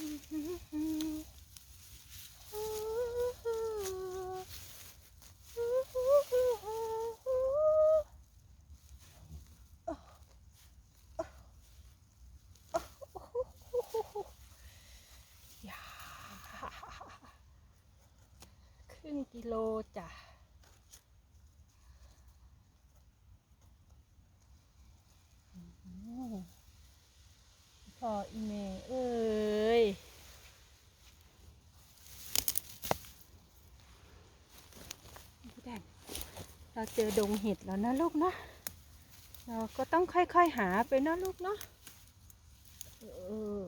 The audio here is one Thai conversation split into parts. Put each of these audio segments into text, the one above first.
ครึ่งกิโลจ้ะ พออีเมเอ้ย พี่แดน เราเจอดงเห็ดแล้วนะลูกนะเราก็ต้องค่อยๆหาไปนะลูกเนาะเออ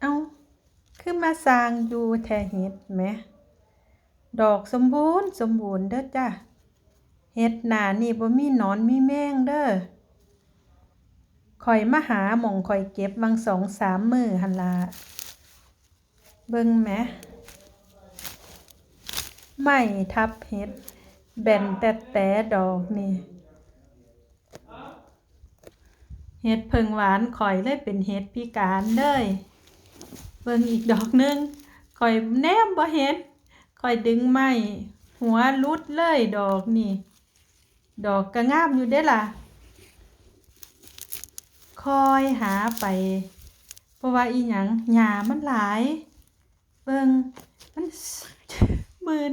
เอาคือมาสร้างอยู่แทเห็ดแหม ดอกสมบูรณ์สมบูรณ์เด้อจ้ะเห็ดหนานี่บ่มีหนอนมีแมงเด้อ ข่อยมาหาหม่องข่อยเก็บวังสองสามมือหันละเบิ่งแหมไม่ทับเห็ด แบนแต่แต่ดอกนี่เห็ดเพิงหวานข่อยเลยเป็นเห็ดพิการเด้ยเบิ่งอีกดอกหนึงข่อยแนมบ่เห็นข่อยดึงไม้หัวรุดเลยดอกนี่ ดอกก็งามอยู่เด้ล่ะ คอยหาไปเพราะว่าอีหยังหญ้ามันหลาย เบิ่งมันมืน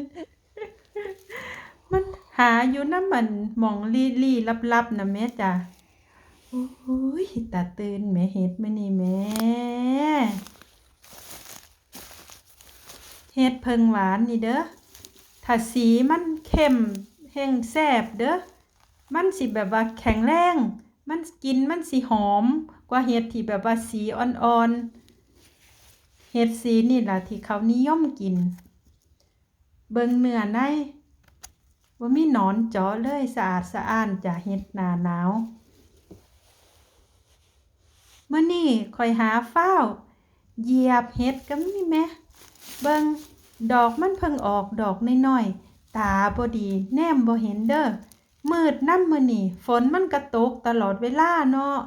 มันหาอยู่น้ำมันหมองลี่ลี่ลับๆนะแม่จ้ะโอ้ยตาตื่นแม่เฮ็ดมื้อนี้แม่เฮ็ดเพิงหวานนี่เด้อถ้าสีมันเข้มแห้งแซ่บเด้อมันสิแบบว่าแข็งแรง มันกินมันสิหอมกว่าเห็ดที่แบบว่าสีอ่อนๆ เห็ดสีนี่แหละที่เขานิยมกิน เบิงเนื้อในว่ามีหนอนเจาะเลยสะอาดสะอ้านจากเห็ดหนาหนาวเมื่อนี่คอยหาฟ้าเหยียบเห็ดก็มีแหมเบิงดอกมันเพิ่งออกดอกน้อยๆตาบ่ดี แนมบ่เห็นเด้อ มืดน้ำมือนี่ฝนมันกระตกตลอดเวลาเนาะ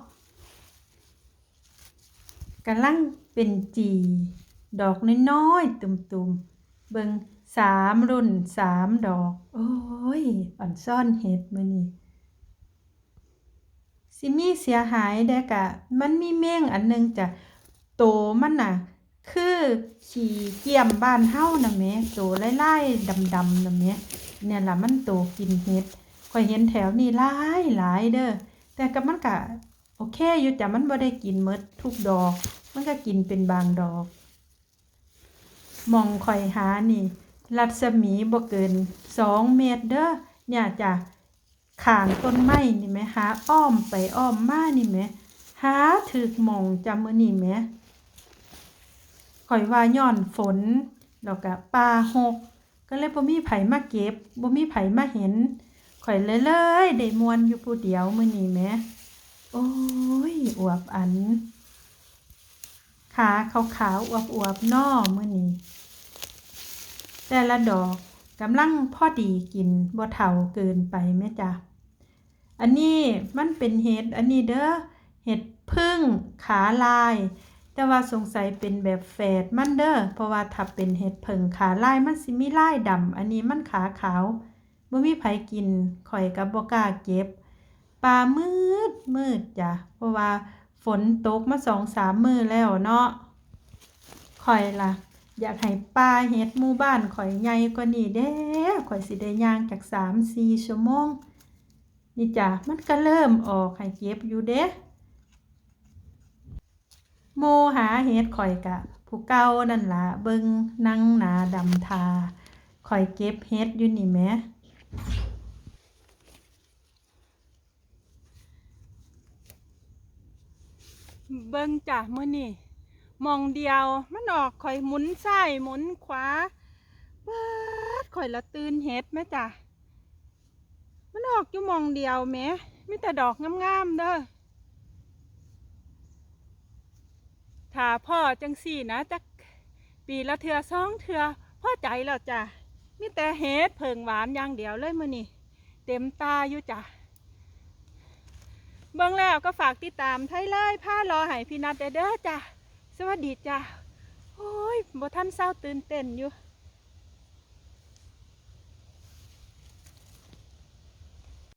กำลังเป็นจี ดอกน้อยๆตุ่มๆ เบิงสามรุ่นสามดอก โอ้ยอ่อนซ่อนเห็ดมือนี่สิมีเสียหายได้กะ มันมีแมงอันหนึงจะโตมันน่ะ คือขี่เกี่ยมบ้านเฮ้าน่ะแม่โตไล่ๆดำๆน่ะแม่เนี่ยล่ะมันโตกินเห็ด ข่อยเห็นแถวนี้หลายหลายเด้อแต่ก็มันก็โอเคอยู่จ้ะมันบ่ได้กินหมดทุกดอก มันก็กินเป็นบางดอกมองข่อยหานี่ รัศมีบ่เกินสองเมตรเด้อเนี่ยจ้ะข้างต้นไม้นี่แหมหาอ้อมไปอ้อมมานี่แหมหาถึกมองจำมื้อนี่แหมข่อยว่าย้อนฝนแล้วก็ป่าหก ก็เลยบ่มีไผมาเก็บบ่มีไผมาเห็น ข่อยเลยเลยได้มวนอยู่ผู้เดียวมื้อนี้แหมโอ้ยอวบอัน ขาขาวๆอวบๆน้อมื้อนี้ แต่ละดอกกำลังพอดีกินบ่เฒ่าเกินไปแม่จ้ะอันนี้มันเป็นเห็ดอันนี้เด้อเห็ดพึ่งขาลาย แต่ว่าสงสัยเป็นแบบแฝดมันเด้อเพราะว่าถ้าเป็นเห็ดเผิงขาลายมันสิมีลายดำอันนี้มันขาขาว บ่มีไผกินข่อยกับบ่กล้าเก็บปลามืดมืดจ้ะเพราะว่าฝนตกมาสองสามมื้อแล้วเนาะข่อยล่ะ อยากให้ปลาเห็ดหมู่บ้านข่อยใหญ่กว่านี้เด้ข่อยสิได้ย่างจากสามสี่ชั่วโมงนี่จ้ะมันก็เริ่มออกให้เก็บอยู่เด้โมหาเฮ็ดข่อยกะ ผู้เก่านั่นล่ะเบิงนั่งหนาดำทาข่อยเก็บเฮ็ดอยู่นี่แหม เบิ่งจ้ะมื้อนี่มองเดียวมันออกข่อยหมุนซ้ายหมุนขวาเบิดข่อยละตื่นเฮ็ดแม่จ้ะมันออกอยู่มองเดียวแม่มีแต่ดอกงามๆเด้อถ้าพ่อจังสี่นะจักปีละเทือสองเทือพ่อใจแล้วจ้ะ มีแต่เห็ดเพิงหวานอย่างเดียวเลยมือนี่เต็มตาอยู่จ้ะเบิ่งแล้วก็ฝากติดตามไทยเลยผ้ารอให้พี่นัดเด้อจ้ะสวัสดีจ้ะโอ้ยบ่ทันเศร้าตื่นเต้นอยู่